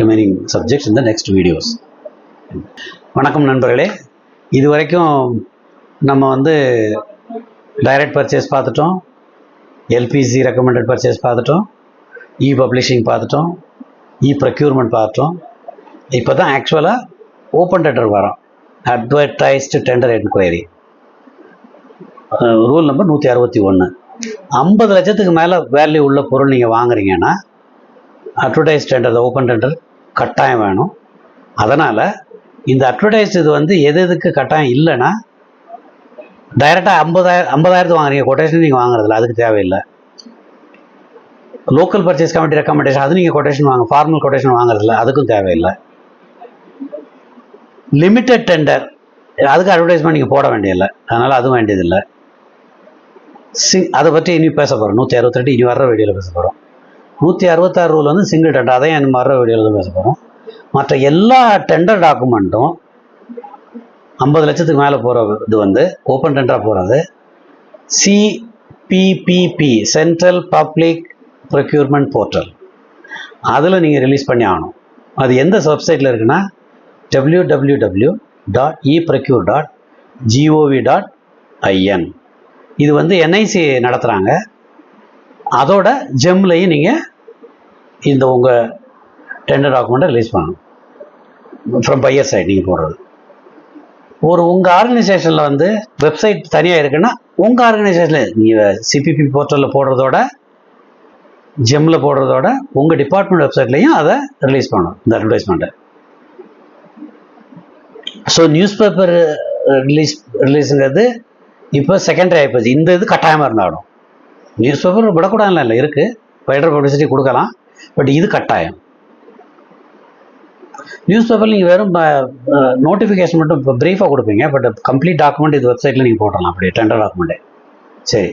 remaining subjects in the next videos. வணக்கம் நண்பர்களே. இது வரைக்கும் நம்ம வந்து டைரக்ட் பர்ச்சேஸ் பார்த்துட்டோம். எல்பிசி ரெக்கமெண்டட் பர்ச்சேஸ் பார்த்துட்டோம். இ பப்ளிஷிங் பார்த்துட்டோம். இ ப்ரொக்யூர்மெண்ட் பார்த்தோம் இப்போ தான் ஆக்சுவலாக ஓப்பன் டெண்டர் வரோம். Advertised tender enquiry rule number நூற்றி அறுபத்தி ஒன்று ஐம்பது லட்சத்துக்கு மேலே வேல்யூ உள்ள பொருள் நீங்கள் வாங்குறீங்கன்னா அட்வர்டைஸ் டெண்டர் ஓப்பன் டெண்டர் கட்டாயம் வேணும். அதனால் இந்த அட்வர்டைஸ் இது வந்து எது எதுக்கு கட்டாயம் இல்லைன்னா டைரெக்டாக ஐம்பதாயிரம் ஐம்பதாயிரத்து வாங்குறீங்க கொட்டேஷன் நீங்கள் வாங்குறதில்ல அதுக்கு தேவையில்லை. லோக்கல் பர்ச்சேஸ் கமிட்டி ரெக்கமெண்டேஷன் அது நீங்கள் கொட்டேஷன் வாங்க ஃபார்மல் கொட்டேஷன் வாங்குறதில்ல அதுக்கும் தேவையில்லை. லிமிட்டட் டெண்டர் அதுக்கு அட்வர்டைஸ்மெண்ட் நீங்கள் போட வேண்டியதில்லை. அதனால் அதுவும் வேண்டியதில்லை. சி அதை பற்றி இனி பேச போகிறோம் நூற்றி அறுபத்தெட்டு இனி வர்ற வீடியோவில் பேச போகிறோம் நூற்றி அறுபத்தாறு ரூல் வந்து சிங்கிள் டெண்டர் அதையும் இனி வர்ற வீடியோவில் தான் பேச போகிறோம் மற்ற எல்லா டெண்டர் டாக்குமெண்ட்டும் ஐம்பது லட்சத்துக்கு மேலே போகிற இது வந்து ஓப்பன் டெண்டராக போகிறது CPPP central public procurement portal அதில் நீங்கள் ரிலீஸ் பண்ணி ஆகணும். அது எந்த வெப்சைட்டில் இருக்குன்னா W W W dot E procure dot GOV dot IN இது வந்து என்ஐசி நடத்துகிறாங்க அதோட ஜெம்லையும் நீங்கள் இந்த உங்கள் டெண்டர் டாக்குமெண்ட்டை ரிலீஸ் பண்ணணும். ஃப்ரம் பையர் சைட் நீங்கள் போடுறது. ஒரு உங்கள் ஆர்கனைசேஷனில் வந்து வெப்சைட் தனியாக இருக்குன்னா உங்கள் ஆர்கனைசேஷனில் நீங்கள் சிபிபி போர்ட்டலில் போடுறதோட ஜெம்மில் போடுறதோட உங்கள் டிபார்ட்மெண்ட் வெப்சைட்லேயும் அதை ரிலீஸ் பண்ணணும் இந்த அட்வர்டைஸ்மெண்ட்டை ஸோ நியூஸ் பேப்பர் ரிலீஸ் ரிலீஸுங்கிறது இப்போ செகண்டரி ஆகிப்போச்சு இந்த இது கட்டாயமாக இருந்தாலும் நியூஸ் பேப்பர் விடக்கூடாதுல இல்லை இருக்குது வைடர் பப்ளிசிட்டி கொடுக்கலாம். பட் இது கட்டாயம். நியூஸ் பேப்பரில் நீங்கள் வெறும் நோட்டிஃபிகேஷன் மட்டும் இப்போ ப்ரீஃபாக கொடுப்பீங்க. பட் கம்ப்ளீட் டாக்குமெண்ட் இது வெப்சைட்டில் நீங்கள் போடலாம் அப்படியே டெண்டர் டாக்குமெண்ட்டே சரி.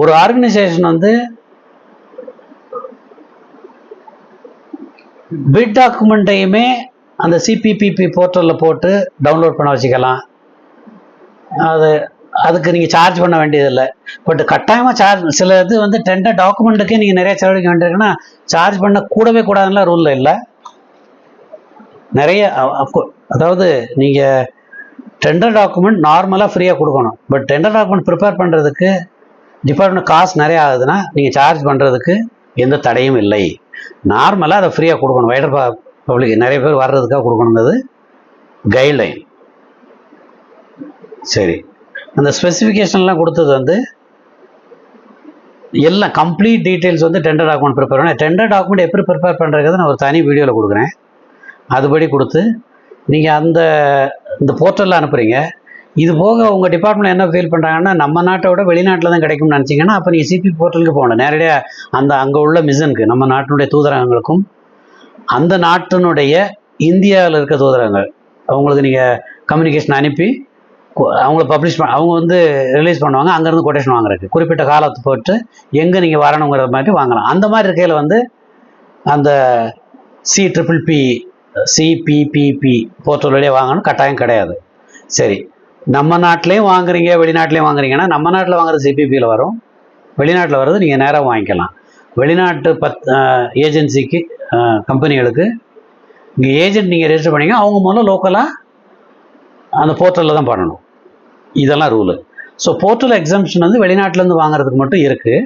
ஒரு ஆர்கனைசேஷன் வந்து பிட் டாக்குமெண்ட்டையுமே அந்த சிபிபிபி போர்ட்டலில் போட்டு டவுன்லோட் பண்ண வச்சுக்கலாம். அது அதுக்கு நீங்கள் சார்ஜ் பண்ண வேண்டியதில்லை. பட் கட்டாயமாக சார்ஜ் சில இது வந்து டெண்டர் டாக்குமெண்ட்டுக்கே நீங்கள் நிறைய செலவழிக்க வேண்டியிருக்குன்னா சார்ஜ் பண்ண கூடவே கூடாதுலாம் ரூலில் இல்லை. நிறைய அதாவது நீங்கள் டெண்டர் டாக்குமெண்ட் நார்மலாக ஃப்ரீயாக கொடுக்கணும். பட் டெண்டர் டாக்குமெண்ட் ப்ரிப்பேர் பண்ணுறதுக்கு டிபார்ட்மெண்ட் காசு நிறைய ஆகுதுன்னா நீங்கள் சார்ஜ் பண்ணுறதுக்கு எந்த தடையும் இல்லை. நார்மலாக அதை ஃப்ரீயாக கொடுக்கணும். வைடர் பப்ளிக் நிறைய பேர் வர்றதுக்காக கொடுக்கணுங்கிறது கைட்லைன் சரி. அந்த ஸ்பெசிஃபிகேஷன்லாம் கொடுத்தது வந்து எல்லாம் கம்ப்ளீட் டீட்டெயில்ஸ் வந்து டெண்டர் டாக்குமெண்ட் ப்ரிப்பேர் பண்ண டெண்டர் டாக்குமெண்ட் எப்படி ப்ரிப்பேர் பண்ணுறது நான் ஒரு தனி வீடியோவில் கொடுக்குறேன். அதுபடி கொடுத்து நீங்கள் அந்த இந்த போர்ட்டலில் அனுப்புகிறீங்க இது போக உங்கள் டிபார்ட்மெண்ட் என்ன ஃபீல் பண்ணுறாங்கன்னா நம்ம நாட்டை விட வெளிநாட்டில் தான் கிடைக்கும்னு நினச்சிங்கன்னா அப்போ நீங்கள் சிபி போர்ட்டலுக்கு போகணும். நேரடியாக அந்த அங்கே உள்ள மிஷனுக்கு நம்ம நாட்டினுடைய தூதரகங்களுக்கும் அந்த நாட்டினுடைய இந்தியாவில் இருக்க தூதரகங்கள் அவங்களுக்கு நீங்கள் கம்யூனிகேஷன் அனுப்பி அவங்கள பப்ளிஷ் பண்ண அவங்க வந்து ரிலீஸ் பண்ணுவாங்க அங்கேருந்து கொட்டேஷன் வாங்குறதுக்கு. குறிப்பிட்ட காலத்து போட்டு எங்கே நீங்கள் வரணுங்கிற மாதிரி வாங்கலாம். அந்த மாதிரி இருக்கையில் வந்து அந்த C triple P CPPP portal வழியாக வாங்கணும் கட்டாயம் கிடையாது. சரி நம்ம நாட்டிலையும் வாங்குறீங்க வெளிநாட்டிலையும் வாங்குறீங்கன்னா நம்ம நாட்டில் வாங்குறது சிபிபியில் வரும். வெளிநாட்டில் வர்றது நீங்கள் நேராக வாங்கிக்கலாம். வெளிநாட்டு பத் ஏஜென்சிக்கு கம்பெனிகளுக்கு இங்கே ஏஜென்ட் நீங்கள் ரெஜிஸ்டர் பண்ணிங்க அவங்க முதல்ல லோக்கலாக அந்த போர்ட்டலில் தான் பண்ணணும். இதெல்லாம் ரூலு ஸோ போர்ட்டல் எக்ஸம்ஷன் வந்து வெளிநாட்டிலேருந்து வாங்குறதுக்கு மட்டும் இருக்குது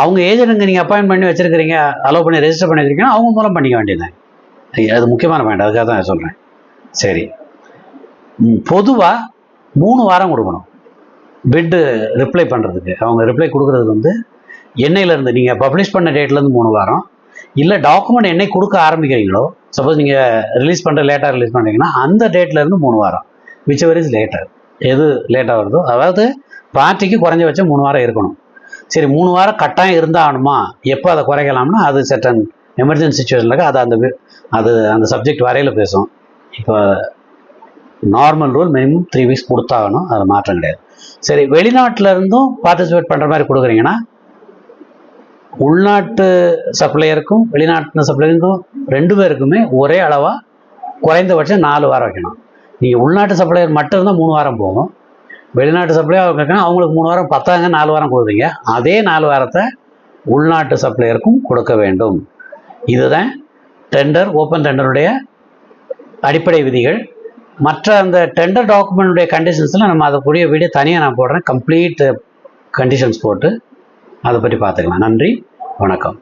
அவங்க ஏஜென்ட்டுங்க நீங்கள் அப்பாயின்ட் பண்ணி வச்சுருக்கிறீங்க அலோவ் பண்ணி ரெஜிஸ்டர் பண்ணியிருக்கீங்கன்னா அவங்க மூலம் பண்ணிக்க வேண்டியதுதான். அது முக்கியமான பாயிண்ட் அதுக்காக தான் சொல்கிறேன் சரி. பொதுவாக மூணு வாரம் கொடுக்கணும். பிட்டு ரிப்ளை பண்ணுறதுக்கு அவங்க ரிப்ளை கொடுக்குறது வந்து எண்ணெயிலேருந்து நீங்கள் பப்ளிஷ் பண்ண டேட்லேருந்து மூணு வாரம். இல்லை டாக்குமெண்ட் என்னை கொடுக்க ஆரம்பிக்கிறீங்களோ சப்போஸ் நீங்கள் ரிலீஸ் பண்ணுற லேட்டாக ரிலீஸ் பண்ணுறீங்கன்னா அந்த டேட்லேருந்து மூணு வாரம். விச் எவர் இஸ் லேட்டர் எது லேட்டாக வருதோ அதாவது பார்ட்டிக்கு குறைஞ்சபட்சம் மூணு வாரம் இருக்கணும். சரி மூணு வாரம் கட்டாயம் இருந்தாகணுமா எப்போ அதை குறைக்கலாம்னா அது செட்டன் எமர்ஜென்சி சுச்சுவேஷனில் அது அந்த அது அந்த சப்ஜெக்ட் வரையில் பேசும். இப்போ normal rule minimum three weeks கொடுத்தாகணும் அது மாற்றம் கிடையாது. சரி வெளிநாட்டுல இருந்தும் பார்ட்டிசிபேட் பண்ணுற மாதிரி கொடுக்குறீங்கன்னா உள்நாட்டு சப்ளையருக்கும் வெளிநாட்டு சப்ளையருக்கும் ரெண்டு பேருக்குமே ஒரே அளவாக குறைந்தபட்சம் நாலு வாரம் வைக்கணும். நீங்கள் உள்நாட்டு சப்ளையர் மட்டும்தான் மூணு வாரம் போகும். வெளிநாட்டு சப்ளையர் வைக்கணும் அவங்களுக்கு மூணு வாரம் பத்தாங்க நாலு வாரம் கொடுக்குறீங்க அதே நாலு வாரத்தை உள்நாட்டு சப்ளையருக்கும் கொடுக்க வேண்டும். இதுதான் டெண்டர் ஓப்பன் டெண்டருடைய அடிப்படை விதிகள். மற்ற அந்த டெண்டர் டாக்குமெண்ட்டுடைய கண்டிஷன்ஸில் நம்ம அதை வீடியோ தனியாக நான் போடுறேன். கம்ப்ளீட் கண்டிஷன்ஸ் போட்டு அதை பற்றி பார்த்துக்கலாம். நன்றி வணக்கம்.